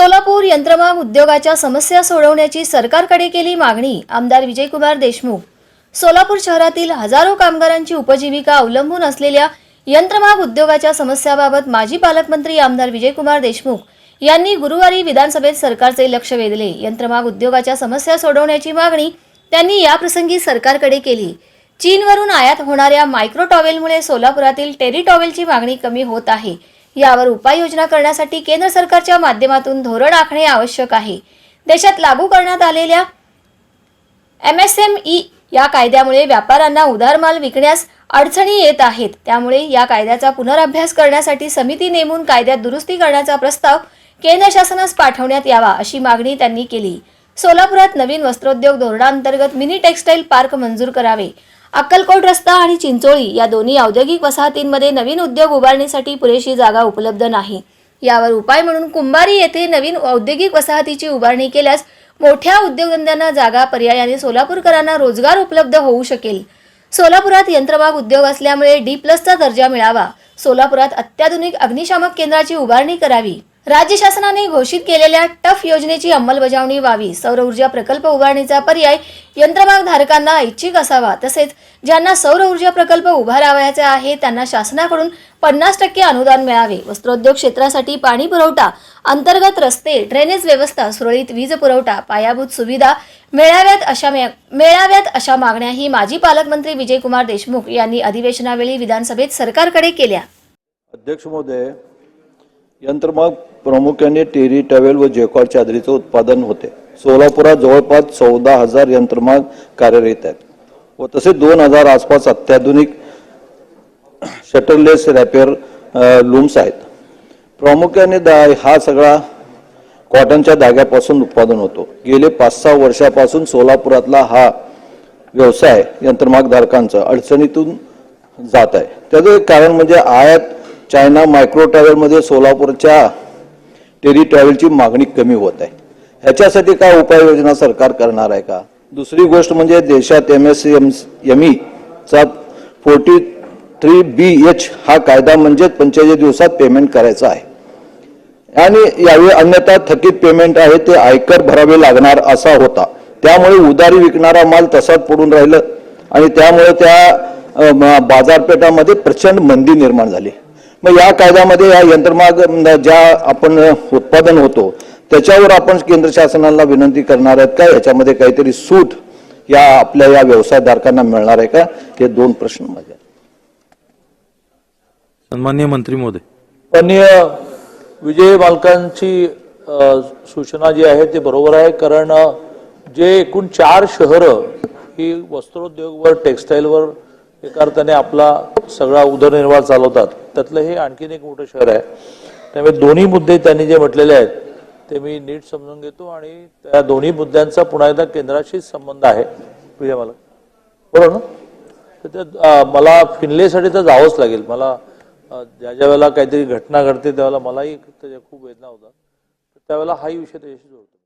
सोलापूर यंत्रमाग उद्योगाच्या समस्या सोडवण्याची सरकारकडे केली मागणी आमदार विजयकुमार देशमुख. सोलापूर शहरातील हजारो कामगारांची उपजीविका अवलंबून असलेल्या यंत्रमाग उद्योगाच्या समस्याबाबत माजी पालकमंत्री आमदार विजयकुमार देशमुख यांनी गुरुवारी विधानसभेत सरकारचे लक्ष वेधले. यंत्रमाग उद्योगाच्या समस्या सोडवण्याची मागणी त्यांनी याप्रसंगी सरकारकडे केली. चीनवरून आयात होणाऱ्या मायक्रो टॉवेलमुळे सोलापुरातील टेरी टॉवेलची मागणी कमी होत आहे. यावर उपाययोजना करण्यासाठी केंद्र सरकारच्या माध्यमातून धोरण आखणे आवश्यक आहे. देशात लागू करण्यात आलेल्या एम एस एम ई या कायद्यामुळे व्यापाऱ्यांना उधारमाल विकण्यास अडचणी येत आहेत. त्यामुळे या कायद्याचा पुनरअभ्यास करण्यासाठी समिती नेमून कायद्यात दुरुस्ती करण्याचा प्रस्ताव केंद्र शासनास पाठवण्यात यावा अशी मागणी त्यांनी केली. सोलापुरात नवीन वस्त्रोद्योग धोरणांतर्गत मिनी टेक्स्टाईल पार्क मंजूर करावे. अक्कलकोट रस्ता आणि चिंचोळी या दोन्ही औद्योगिक वसाहतींमध्ये नवीन उद्योग उभारणीसाठी पुरेशी जागा उपलब्ध नाही. यावर उपाय म्हणून कुंभारी येथे नवीन औद्योगिक वसाहतीची उभारणी केल्यास मोठ्या उद्योगधंद्यांना जागा पर्यायाने सोलापूरकरांना रोजगार उपलब्ध होऊ शकेल. सोलापुरात यंत्रमाग उद्योग असल्यामुळे डी प्लसचा दर्जा मिळावा. सोलापुरात अत्याधुनिक अग्निशामक केंद्राची उभारणी करावी. राज्य शासनाने घोषित केलेल्या टफ योजनेची अंमलबजावणी व्हावी सौर ऊर्जा प्रकल्प उभारणीचा पर्याय यंत्रमाग धारकांना ऐच्छिक असावा तसेच ज्यांना सौर ऊर्जा प्रकल्प उभारावयाचे आहे त्यांना शासनाकडून पन्नास टक्के अनुदान मिळावे. वस्त्रोद्योग क्षेत्रासाठी पाणी पुरवठा अंतर्गत रस्ते ड्रेनेज व्यवस्था सुरळीत वीज पुरवठा पायाभूत सुविधा मेळाव्यात अशा मेळाव्यात अशा मागण्याही माजी पालकमंत्री विजयकुमार देशमुख यांनी अधिवेशनावेळी विधानसभेत सरकारकडे केल्या. अध्यक्ष महोदय यंत्रमाग प्रामुख्याने टेरी टॅवेल व जेकॉड चादरीचं उत्पादन होते. सोलापुरात जवळपास चौदा हजार यंत्रमाग कार्यरत आहेत व तसे दोन हजार आसपास अत्याधुनिक शटरलेस रॅपियर लूम्स आहेत. प्रामुख्याने दा हा सगळा कॉटनच्या धाग्यापासून उत्पादन होतो. गेले पाच सहा वर्षापासून सोलापुरातला हा व्यवसाय यंत्रमागधारकांचा अडचणीतून जात आहे. त्याचं एक कारण म्हणजे आयात चायना मायक्रो ट्रॅव्हलमध्ये सोलापूरच्या टेरी ट्रॅव्हलची मागणी कमी होत आहे. ह्याच्यासाठी काय उपाययोजना सरकार करणार आहे का? दुसरी गोष्ट म्हणजे देशात एम एस एम एम चा फोर्टी थ्री बी एच हा कायदा म्हणजे पंचेचाळीस दिवसात पेमेंट करायचा आहे. आणि यावेळी अन्यथा थकीत पेमेंट आहे ते आयकर भरावे लागणार असा होता. त्यामुळे उधारी विकणारा माल तसाच पडून राहिलं आणि त्यामुळे त्या बाजारपेठामध्ये प्रचंड मंदी निर्माण झाली. मग या कायद्यामध्ये या यंत्रमाग म, ज्या आपण उत्पादन होतो त्याच्यावर आपण केंद्र शासनाला विनंती करणार आहेत का? याच्यामध्ये काहीतरी सूट या आपल्या या व्यवसायधारकांना मिळणार आहे का? हे दोन प्रश्न माझे आहेत. सन्मान्य मंत्री महोदय. माननीय विजय मालकांची अ, सूचना जी आहे ते बरोबर आहे कारण जे एकूण चार शहरं ही वस्त्रोद्योगवर टेक्स्टाईलवर एका अर्थाने आपला सगळा उदरनिर्वाह चालवतात त्यातलं हे आणखीन एक मोठं शहर आहे. त्यामुळे दोन्ही मुद्दे त्यांनी जे म्हटलेले आहेत ते मी नीट समजून घेतो आणि त्या दोन्ही मुद्द्यांचा पुन्हा एकदा केंद्राशीच संबंध आहे. विजय मला बरोबर ना. तर त्या मला फिनलेसाठी तर जावंच लागेल. मला ज्या ज्या वेळेला काहीतरी घटना घडते त्यावेळेला मलाही त्याच्या खूप वेदना होतात. त्यावेळेला हाही विषय त्याच्याशी जोडतो.